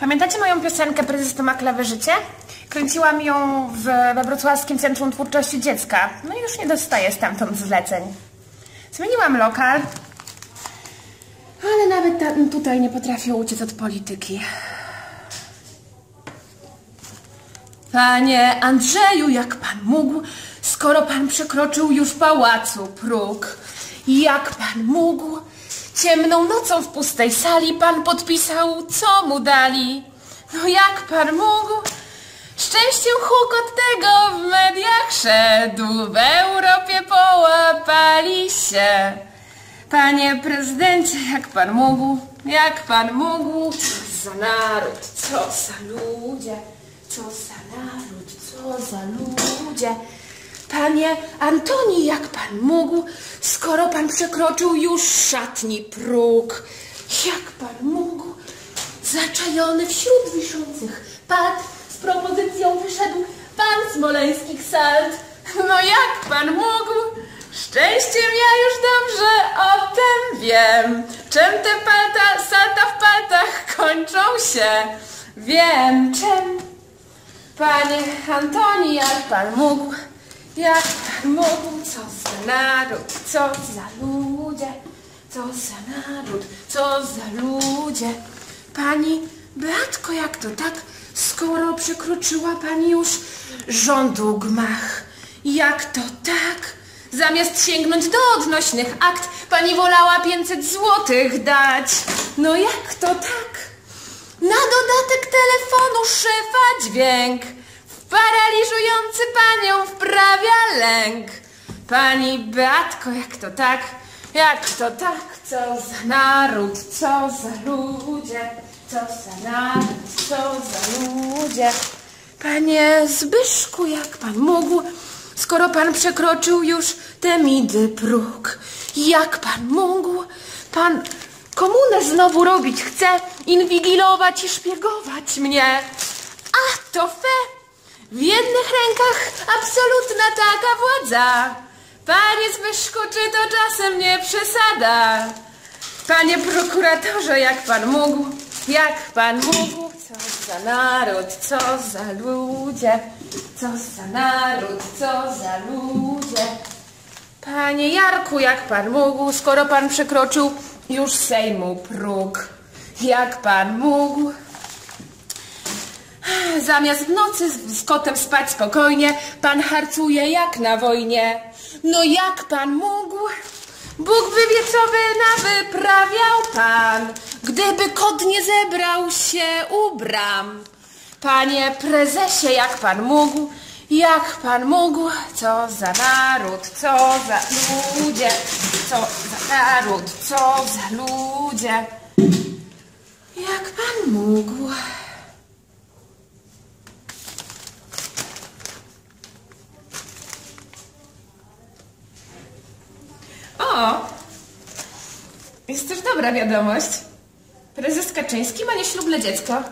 Pamiętacie moją piosenkę Prezes to ma klawe życie? Kręciłam ją w, we Wrocławskim Centrum Twórczości Dziecka. No i już nie dostaję stamtąd zleceń. Zmieniłam lokal, ale nawet tam, tutaj nie potrafię uciec od polityki. Panie Andrzeju, jak pan mógł, skoro pan przekroczył już pałacu próg? Jak pan mógł? Ciemną nocą w pustej sali pan podpisał, co mu dali. No jak pan mógł? Szczęściem huk od tego w mediach szedł, w Europie połapali się. Panie prezydencie, jak pan mógł, jak pan mógł, co za naród, co za ludzie, co za naród, co za ludzie. Panie Antoni, jak pan mógł, skoro pan przekroczył już szatni próg? Jak pan mógł, zaczajony wśród wiszących pad, z propozycją wyszedł pan Smoleńskich salt? No jak pan mógł? Szczęściem ja już dobrze o tym wiem. Czym te palta, salta w paltach kończą się? Wiem, czym. Panie Antoni, jak pan mógł, jak pan mógł, co za naród, co za ludzie, co za naród, co za ludzie. Pani Beatko, jak to tak, skoro przekroczyła pani już rządu gmach? Jak to tak? Zamiast sięgnąć do odnośnych akt, pani wolała 500 złotych dać. No jak to tak? Na dodatek telefonu szefa dźwięk Paraliżujący panią wprawia lęk Pani Beatko, jak to tak? Jak to tak? Co za naród, co za ludzie Co za naród, co za ludzie Panie Zbyszku, jak pan mógł Skoro pan przekroczył już te midy próg Jak pan mógł Pan komunę znowu robić chce Inwigilować i szpiegować mnie A to fe w jednych rękach absolutna taka władza. Panie Zbyszku, czy to czasem nie przesada? Panie prokuratorze, jak pan mógł, jak pan mógł, co za naród, co za ludzie, co za naród, co za ludzie. Panie Jarku, jak pan mógł, skoro pan przekroczył już Sejmu próg, jak pan mógł, Zamiast w nocy z, z kotem spać spokojnie, pan harcuje jak na wojnie. No jak pan mógł? Bóg by wie, co by nawyprawiał pan, gdyby kot nie zebrał się u bram. Panie prezesie, jak pan mógł? Jak pan mógł? Co za naród, co za ludzie, co za naród, co za ludzie. Jak pan mógł? O! Jest też dobra wiadomość. Prezes Kaczyński ma nieślubne dziecko.